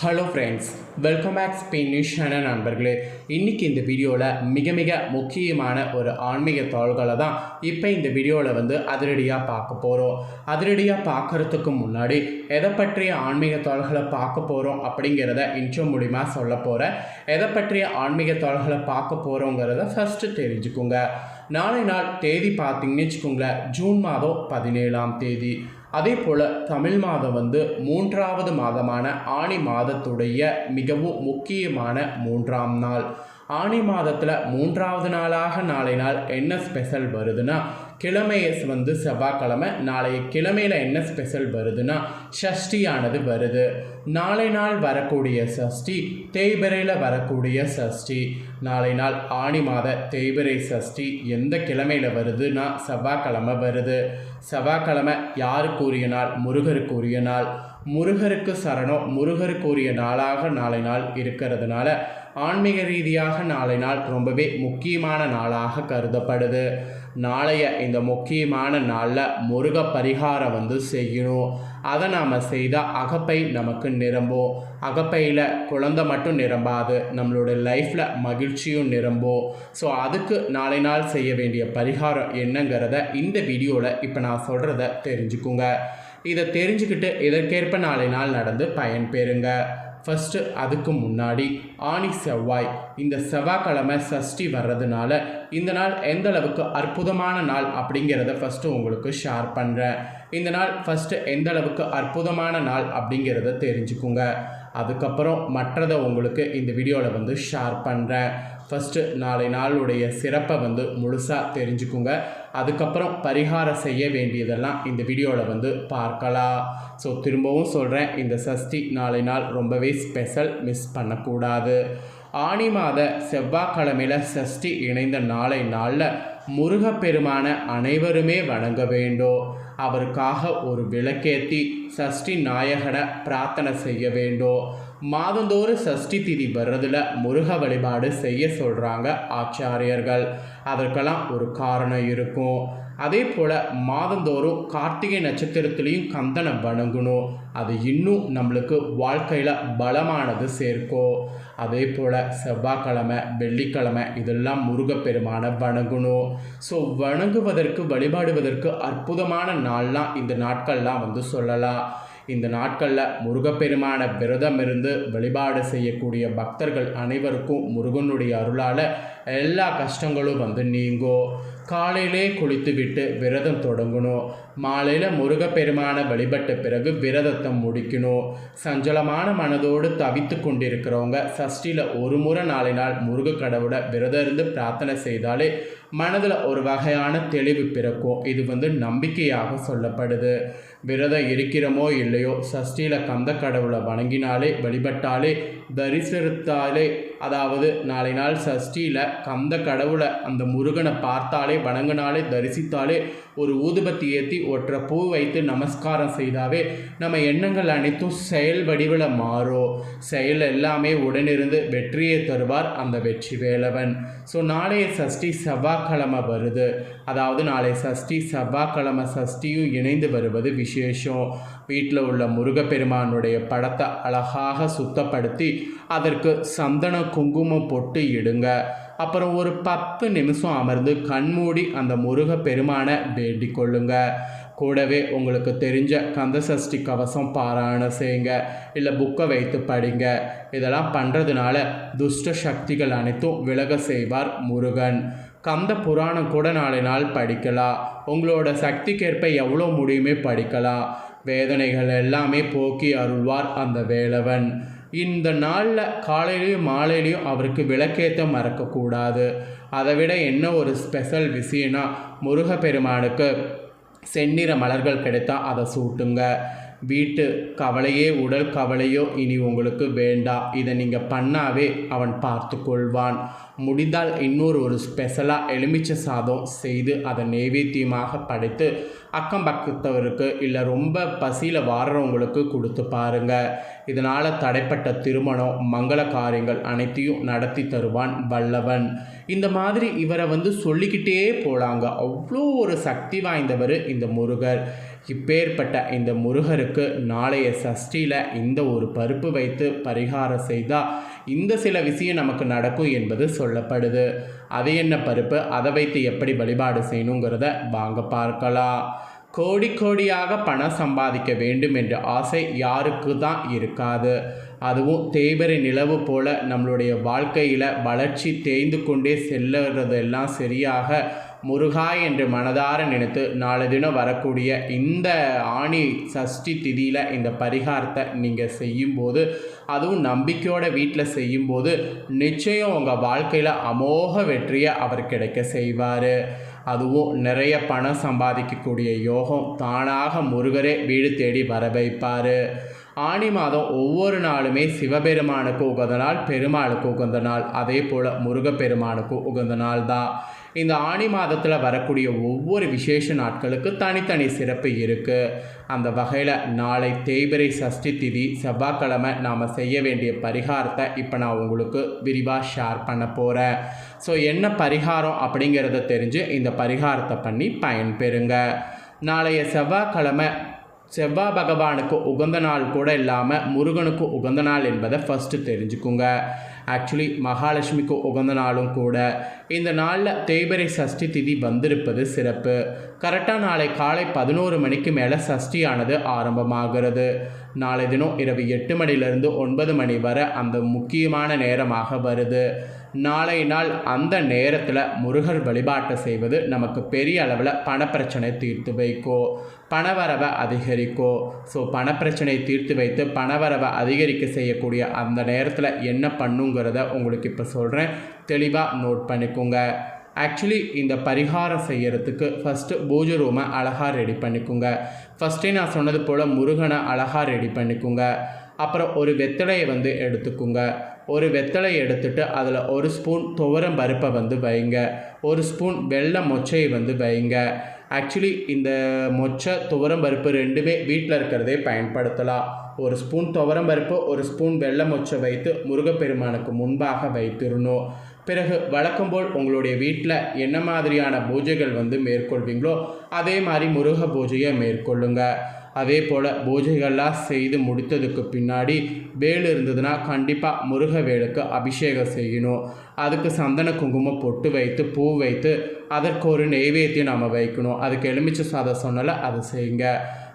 Hello friends welcome back ஸ்பெயினிஷான நண்பர்களே. இன்றைக்கி இந்த வீடியோவில் மிக மிக முக்கியமான ஒரு ஆன்மீக தாள்களை தான் இப்போ இந்த வீடியோவில் வந்து அதிரடியாக பார்க்க போகிறோம் அதிரடியாக பார்க்குறதுக்கு முன்னாடி எதை பற்றிய ஆன்மீக தாள்களை பார்க்க போகிறோம் அப்படிங்கிறத இன்ட்ரோ மூலிமா சொல்ல போகிறேன் எதை பற்றிய ஆன்மீக தாள்களை பார்க்க போகிறோங்கிறத ஃபஸ்ட்டு தெரிஞ்சுக்கோங்க. நாளை நாள் தேதி பார்த்தீங்கன்னு வச்சுக்கோங்களேன் ஜூன் மாதம் பதினேழாம் தேதி. அதே போல் தமிழ் மாதம் வந்து மூன்றாவது மாதமான ஆணி மாதத்துடைய மிகவும் முக்கியமான மூன்றாம் நாள். ஆணி மாதத்தில் மூன்றாவது நாளாக நாளை நாள் என்ன ஸ்பெஷல் வருதுன்னா கிழமையஸ் வந்து செவ்வாய்க்கிழமை நாளைய கிழமையில் என்ன ஸ்பெஷல் வருதுன்னா ஷஷ்டியானது வருது. நாளை நாள் வரக்கூடிய சஷ்டி தேய்பிரையில் வரக்கூடிய சஷ்டி நாளை நாள் ஆணி மாத தேய்பிரை சஷ்டி எந்த கிழமையில் வருதுன்னா செவ்வாய்க்கிழமை வருது. செவ்வாய்க்கிழமை யாருக்குரிய நாள்? முருகருக்குரிய நாள். முருகருக்கு சரணம் முருகருக்குரிய நாளாக நாளை நாள் இருக்கிறதுனால ஆன்மீக ரீதியாக நாளை நாள் ரொம்பவே முக்கியமான நாளாக கருதப்படுது. நாளைய இந்த முக்கியமான நாளில் முருக பரிகாரம் வந்து செய்யணும். அதை நாம் செய்தால் அகப்பை நமக்கு நிரம்பும். அகப்பையில் குழந்தை மட்டும் நிரம்பாது நம்மளோட லைஃப்பில் மகிழ்ச்சியும் நிரம்பும். ஸோ அதுக்கு நாளை நாள் செய்ய வேண்டிய பரிகாரம் என்னங்கிறத இந்த வீடியோவில் இப்போ நான் சொல்கிறத தெரிஞ்சுக்குங்க. இதை தெரிஞ்சுக்கிட்டு இதற்கேற்ப நாளை நாள் நடந்து பயன்பெறுங்க ஃபஸ்ட்டு அதுக்கு முன்னாடி ஆணி செவ்வாய் இந்த செவ்வாய்க்கிழமை சஷ்டி வர்றதுனால இந்த நாள் எந்த அளவுக்கு அற்புதமான நாள் அப்படிங்கிறத ஃபஸ்ட்டு உங்களுக்கு ஷேர் பண்ணுறேன் இந்த நாள் ஃபஸ்ட்டு எந்த அளவுக்கு அற்புதமான நாள் அப்படிங்கிறத தெரிஞ்சுக்குங்க. அதுக்கப்புறம் மற்றதை உங்களுக்கு இந்த வீடியோவில் வந்து ஷேர் பண்ணுறேன் ஃபஸ்ட்டு நாளை நாளுடைய சிறப்பை வந்து முழுசாக தெரிஞ்சுக்குங்க. அதுக்கப்புறம் பரிகாரம் செய்ய வேண்டியதெல்லாம் இந்த வீடியோவில் வந்து பார்க்கலாம். ஸோ திரும்பவும் சொல்கிறேன் இந்த சஷ்டி நாளை நாள் ரொம்பவே ஸ்பெஷல் மிஸ் பண்ணக்கூடாது. ஆணி மாத செவ்வாய்க்கிழமையில் சஷ்டி இணைந்த நாளை நாளில் முருகப்பெருமான அனைவருமே வணங்க வேண்டும். அவருக்காக ஒரு விளக்கேற்றி சஷ்டி நாயகனை பிரார்த்தனை செய்ய வேண்டும் மாதந்தோறும் சஷ்டி திதி வர்றதில் முருக வழிபாடு செய்ய சொல்கிறாங்க ஆச்சாரியர்கள். அதற்கெல்லாம் ஒரு காரணம் இருக்கும். அதே போல் மாதந்தோறும் கார்த்திகை நட்சத்திரத்துலேயும் கந்தனை வணங்கணும் அது இன்னும் நம்மளுக்கு வாழ்க்கையில் பலமானது சேர்க்கும். அதே போல் செவ்வாய்க்கிழமை வெள்ளிக்கிழமை இதெல்லாம் முருகப்பெருமானை வணங்கணும். ஸோ வணங்குவதற்கு வழிபாடுவதற்கு அற்புதமான நாள்லாம் இந்த நாட்கள்லாம் வந்து சொல்லலாம். இந்த நாட்களில் முருகப்பெருமான விரதம் இருந்து வழிபாடு செய்யக்கூடிய பக்தர்கள் அனைவருக்கும் முருகனுடைய அருளால் எல்லா கஷ்டங்களும் வந்து நீங்கும். காலையிலே குளித்து விட்டு விரதம் தொடங்கணும் மாலையில் முருகப்பெருமான வழிபட்ட பிறகு விரதத்தை முடிக்கணும் சஞ்சலமான மனதோடு தவித்து கொண்டிருக்கிறவங்க சஷ்டியில் ஒரு முறை நாளை நாள் முருக கடவுளை விரதம் இருந்து பிரார்த்தனை செய்தாலே மனதில் ஒரு வகையான தெளிவு பிறக்கும். இது வந்து நம்பிக்கையாக சொல்லப்படுது. விரதம் இருக்கிறோமோ இல்லையோ சஷ்டியில் கந்த கடவுளை வணங்கினாலே வழிபட்டாலே தரிசனத்தாலே அதாவது நாளை நாள் சஷ்டியில் கந்த கடவுளை அந்த முருகனை பார்த்தாலே வணங்கினாலே தரிசித்தாலே ஒரு ஊதுபத்தி ஏற்றி ஒற்ற பூ வைத்து நமஸ்காரம் செய்தாவே நம்ம எண்ணங்கள் அனைத்தும் செயல் வடிவில் மாறும் செயல் எல்லாமே உடனிருந்து வெற்றியை தருவார் அந்த வெற்றி வேலவன். ஸோ நாளைய சஷ்டி செவ்வாய்க்கிழமை வருது. அதாவது நாளை சஷ்டி செவ்வாய்க்கிழமை சஷ்டியும் இணைந்து வருவது விசேஷம். வீட்டில் உள்ள முருகப்பெருமானுடைய படத்தை அழகாக சுத்தப்படுத்தி அதற்கு சந்தன குங்குமம் பொட்டு இடுங்க. அப்புறம் ஒரு பத்து நிமிஷம் அமர்ந்து கண்மூடி அந்த முருக பெருமானை வேண்டிக் கொள்ளுங்க. கூடவே உங்களுக்கு தெரிஞ்ச கந்தசஷ்டி கவசம் பாராயணம் செய்யுங்க. இல்லை புக்கை வைத்து படிங்க. இதெல்லாம் பண்ணுறதுனால துஷ்ட சக்திகள் அனைத்தும் விலக செய்வார் முருகன். கந்த புராணம் கூட நாளை நாள் படிக்கலாம். உங்களோட சக்திக்கேற்ப எவ்வளோ முடியுமே படிக்கலாம். வேதனைகள் எல்லாமே போக்கி அருள்வார் அந்த வேலவன். இந்த நாளில் காலையிலையும் மாலையிலையும் அவருக்கு விளக்கேற்ற மறக்கக்கூடாது. அதை விட என்ன ஒரு ஸ்பெஷல் விஷயம்னா முருகப்பெருமானுக்கு செந்நிற மலர்கள் கிடைத்தா அதை சூட்டுங்க. வீட்டு கவலையே உடல் கவலையோ இனி உங்களுக்கு வேண்டாம் இதை நீங்கள் பண்ணாவே அவன் பார்த்து கொள்வான் முடிந்தால் இன்னொரு ஒரு ஸ்பெஷலாக எலுமிச்சை சாதம் செய்து அதை நெய்வேத்தியமாக படைத்து அக்கம் பக்கத்தவருக்கு இல்லை ரொம்ப பசியில் வாடுறவங்களுக்கு கொடுத்து பாருங்கள் இதனால் தடைப்பட்ட திருமணம் மங்கள காரியங்கள் அனைத்தையும் நடத்தி தருவான் வல்லவன். இந்த மாதிரி இவரை வந்து சொல்லிக்கிட்டே போகலாங்க அவ்வளோ ஒரு சக்தி வாய்ந்தவர் இந்த முருகர். இப்பேற்பட்ட இந்த முருகருக்கு நாளைய சஷ்டியில் இந்த ஒரு பருப்பு வைத்து பரிகாரம் செய்தால் இந்த சில விஷயம் நமக்கு நடக்கும் என்பது சொல்லப்படுது. அது என்ன பருப்பு? அதை வைத்து எப்படி வழிபாடு செய்யணுங்கிறத வாங்க பார்க்கலாம். கோடி கோடியாக பணம் சம்பாதிக்க வேண்டும் என்ற ஆசை யாருக்கு தான் இருக்காது. அதுவும் தேய்பரை நிலவு போல நம்மளுடைய வாழ்க்கையில் வளர்ச்சி தேய்ந்து கொண்டே செல்லுறதெல்லாம் சரியாக முருகா என்று மனதார நினைத்து நாலு தினம் வரக்கூடிய இந்த ஆணி சஷ்டி திதியில் இந்த பரிகாரத்தை நீங்கள் செய்யும்போது அதுவும் நம்பிக்கையோட வீட்டில் செய்யும்போது நிச்சயம் உங்கள் வாழ்க்கையில் அமோக வெற்றியை அவர் கிடைக்க செய்வார். அதுவும் நிறைய பணம் சம்பாதிக்கக்கூடிய யோகம் தானாக முருகரே வீடு தேடி வர வைப்பார். ஆணி மாதம் ஒவ்வொரு நாளுமே சிவபெருமானுக்கு உகந்த நாள் பெருமாளுக்கு உகந்த நாள். அதே போல் முருகப்பெருமானுக்கு உகந்த நாள் தான் இந்த ஆணி மாதத்தில் வரக்கூடிய ஒவ்வொரு விசேஷ நாட்களுக்கு தனித்தனி சிறப்பு இருக்குது அந்த வகையில் நாளை தேய்பிரை சஷ்டி திதி செவ்வாய்க்கிழமை நாம் செய்ய வேண்டிய பரிகாரத்தை இப்போ நான் உங்களுக்கு விரிவாக ஷேர் பண்ண போகிறேன் ஸோ என்ன பரிகாரம் அப்படிங்கிறத தெரிஞ்சு இந்த பரிகாரத்தை பண்ணி பயன்பெறுங்க. நாளைய செவ்வாய்க்கிழமை செவ்வாய் பகவானுக்கு உகந்த நாள் கூட இல்லாமல் முருகனுக்கு உகந்த நாள் என்பதை ஃபஸ்ட்டு தெரிஞ்சுக்குங்க. ஆக்சுவலி மகாலட்சுமிக்கு உகந்த நாளும் கூட இந்த நாளில் தேய்பிரை சஷ்டி திதி வந்திருப்பது சிறப்பு. கரெக்டாக நாளை காலை பதினோரு மணிக்கு மேலே சஷ்டியானது ஆரம்பமாகிறது. நாளை தினம் இரவு எட்டு மணிலிருந்து ஒன்பது மணி வரை அந்த முக்கியமான நேரமாக வருது. நாளை நாள் அந்த நேரத்தில் முருகர் வழிபாட்டை செய்வது நமக்கு பெரிய அளவில் பணப்பிரச்சனை தீர்த்து வைக்கோ. பணவரவை அதிகரிக்கோ. ஸோ பணப்பிரச்சனையை தீர்த்து வைத்து பணவரவை அதிகரிக்க செய்யக்கூடிய அந்த நேரத்தில் என்ன பண்ணுங்கிறத உங்களுக்கு இப்போ சொல்கிறேன் தெளிவாக நோட் பண்ணிக்கோங்க. ஆக்சுவலி இந்த பரிகாரம் செய்யறதுக்கு ஃபஸ்ட்டு பூஜை ரூமை அழகாக ரெடி பண்ணிக்கோங்க. ஃபஸ்ட்டே நான் சொன்னது போல் முருகனை அழகாக ரெடி பண்ணிக்கோங்க. அப்புறம் ஒரு வெத்தலையை வந்து எடுத்துக்கோங்க. ஒரு வெத்தலை எடுத்துட்டு அதில் ஒரு ஸ்பூன் துவரம் பருப்பை வந்து வைங்க. ஒரு ஸ்பூன் வெள்ளை மொச்சையை வந்து வைங்க. ஆக்சுவலி இந்த மொச்சை துவரம் பருப்பு ரெண்டுமே வீட்டில் இருக்கிறதே பயன்படுத்தலாம். ஒரு ஸ்பூன் துவரம் பருப்பு ஒரு ஸ்பூன் வெள்ளை மொச்சை வைத்து முருகப்பெருமானுக்கு முன்பாக வைத்திருணும். பிறகு வழக்கம்போல் உங்களுடைய வீட்டில் என்ன மாதிரியான பூஜைகள் வந்து மேற்கொள்வீங்களோ அதே மாதிரி முருக பூஜையை மேற்கொள்ளுங்க. அதே போல் பூஜைகள்லாம் செய்து முடித்ததுக்கு பின்னாடி வேல் இருந்ததுன்னா கண்டிப்பாக முருக வேலுக்கு அபிஷேகம் செய்யணும். அதுக்கு சந்தன குங்குமம் பொட்டு வைத்து பூ வைத்து அதற்கு ஒரு நெய்வேத்தியம் நம்ம வைக்கணும். அதுக்கு எலுமிச்சை சாதம் சொன்னால அதை செய்யுங்க.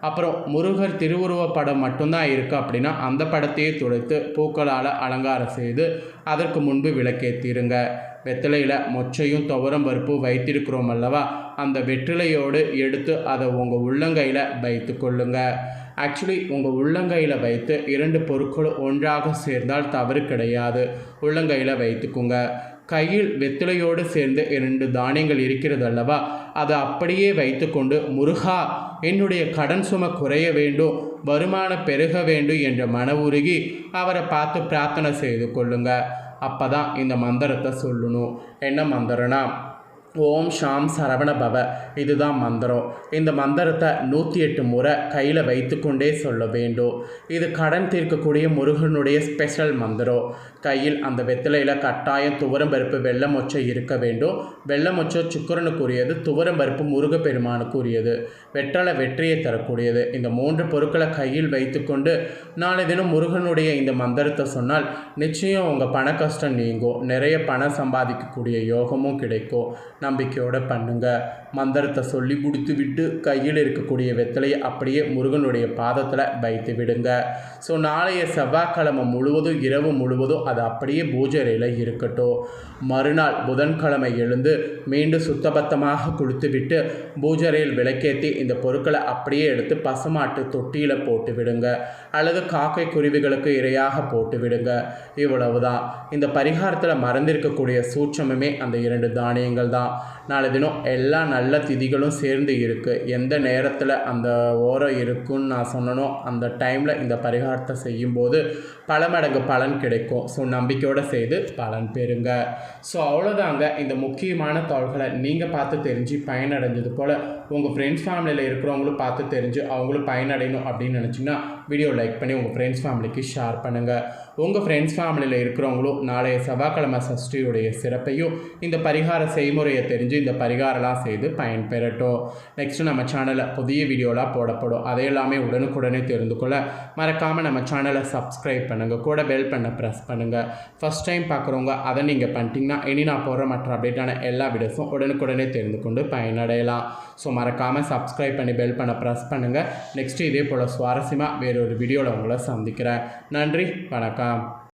அப்புறம் முருகர் திருவுருவ படம் மட்டும்தான் இருக்குது அப்படின்னா அந்த படத்தையே துடைத்து பூக்களால் அலங்காரம் செய்து அதற்கு முன்பு விளக்கேற்றிருங்க வெத்தலையில் மொச்சையும் துவரம் பருப்பு வைத்திருக்கிறோம் அல்லவா? அந்த வெற்றிலையோடு எடுத்து அதை உங்கள் உள்ளங்கையில் வைத்து கொள்ளுங்க. ஆக்சுவலி உங்கள் உள்ளங்கையில் வைத்து இரண்டு பொருட்களும் ஒன்றாக சேர்ந்தால் தவறு கிடையாது. உள்ளங்கையில் வைத்துக்குங்க. கையில் வெத்திலையோடு சேர்ந்து இரண்டு தானியங்கள் இருக்கிறது அல்லவா? அதை அப்படியே வைத்துக்கொண்டு முருகா என்னுடைய கடன் சும குறைய வேண்டும் வருமானம் பெருக வேண்டும் என்ற மன உருகி அவரை பார்த்து பிரார்த்தனை செய்து கொள்ளுங்க. அப்போ தான் இந்த மந்திரத்தை சொல்லணும். என்ன மந்திரம்னா ஓம் ஷாம் சரவண பவ. இதுதான் மந்திரம். இந்த மந்திரத்தை நூற்றி எட்டு முறை கையில் வைத்துக்கொண்டே சொல்ல வேண்டும். இது கடன் தீர்க்கக்கூடிய முருகனுடைய ஸ்பெஷல் மந்திரம். கையில் அந்த வெத்திலையில் கட்டாயம் துவரம்பருப்பு பருப்பு மொச்சை இருக்க வேண்டும். வெள்ளமொச்சை சுக்கரனுக்குரியது துவரம்பருப்பு முருகப்பெருமானுக்குரியது. வெற்றலை வெற்றியை தரக்கூடியது. இந்த மூன்று பொருட்களை கையில் வைத்துக்கொண்டு நாளை தினம் முருகனுடைய இந்த மந்திரத்தை சொன்னால் நிச்சயம் உங்கள் பண கஷ்டம் நீங்கும். நிறைய பணம் சம்பாதிக்கக்கூடிய யோகமும் கிடைக்கும். நம்பிக்கையோடு பண்ணுங்கள் மந்திரத்தை சொல்லி முடித்து விட்டு கையில் இருக்கக்கூடிய வெத்தலையை அப்படியே முருகனுடைய பாதத்தில் வைத்து விடுங்க. ஸோ நாளைய செவ்வாய்க்கிழமை முழுவதும் இரவு முழுவதும் அது அப்படியே பூஜை அறையில் இருக்கட்டும். மறுநாள் புதன்கிழமை எழுந்து மீண்டும் சுத்தபத்தமாக குளித்துவிட்டு பூஜை அறையில் விளக்கேற்றி இந்த பொருட்களை அப்படியே எடுத்து பசுமாட்டு தொட்டியில் போட்டு விடுங்க. அல்லது காக்கை குருவிகளுக்கு இரையாக போட்டு விடுங்க. இவ்வளவுதான். இந்த பரிகாரத்தில் மறந்திருக்கக்கூடிய சூட்சமுமே அந்த இரண்டு தானியங்கள் தான் நாளை தினம் எல்லா நல்ல திதிகளும் சேர்ந்து இருக்குது எந்த நேரத்தில் அந்த ஓரம் இருக்குன்னு நான் சொன்னனோ அந்த டைமில் இந்த பரிகாரத்தை செய்யும்போது பல மடங்கு பலன் கிடைக்கும். ஸோ நம்பிக்கையோடு செய்து பலன் பெறுங்க. ஸோ அவ்வளோதாங்க இந்த முக்கியமான தகவல்களை நீங்கள் பார்த்து தெரிஞ்சு பயனடைஞ்சது போல் உங்கள் ஃப்ரெண்ட்ஸ் ஃபேமிலியில் இருக்கிறவங்களும் பார்த்து தெரிஞ்சு அவங்களும் பயனடையணும் அப்படின்னு நினச்சிங்கன்னா வீடியோ லைக் பண்ணி உங்கள் ஃப்ரெண்ட்ஸ் ஃபேமிலிக்கு ஷேர் பண்ணுங்கள் உங்கள் ஃப்ரெண்ட்ஸ் ஃபேமிலியில் இருக்கிறவங்களும் நாளைய செவ்வாய்க்கிழமை சஷ்டியுடைய சிறப்பையும் இந்த பரிகார செய்முறையை தெரிஞ்சு இந்த பரிகாரம்லாம் செய்து பயன்பெறட்டும். நெக்ஸ்ட்டு நம்ம சேனலில் புதிய வீடியோலாம் போடப்படும். அதை எல்லாமே உடனுக்குடனே தெரிந்து கொள்ள மறக்காமல் நம்ம சேனலை சப்ஸ்கிரைப் பண்ணுங்கள் கூட பெல் பண்ண ப்ரெஸ் பண்ணுங்கள் ஃபஸ்ட் டைம் பார்க்குறவங்க அதை நீங்கள் பண்ணிட்டீங்கன்னா இனி நான் போடுற மற்ற அப்டேட்டான எல்லா வீடியோஸும் உடனுக்குடனே தெரிந்து கொண்டு பயனடையலாம். ஸோ மறக்காமல் சப்ஸ்கிரைப் பண்ணி பெல் பண்ண ப்ரெஸ் பண்ணுங்கள் நெக்ஸ்ட்டு இதே போல் சுவாரஸ்யமாக வேறொரு வீடியோவில் உங்களை சந்திக்கிறேன். நன்றி வணக்கம்.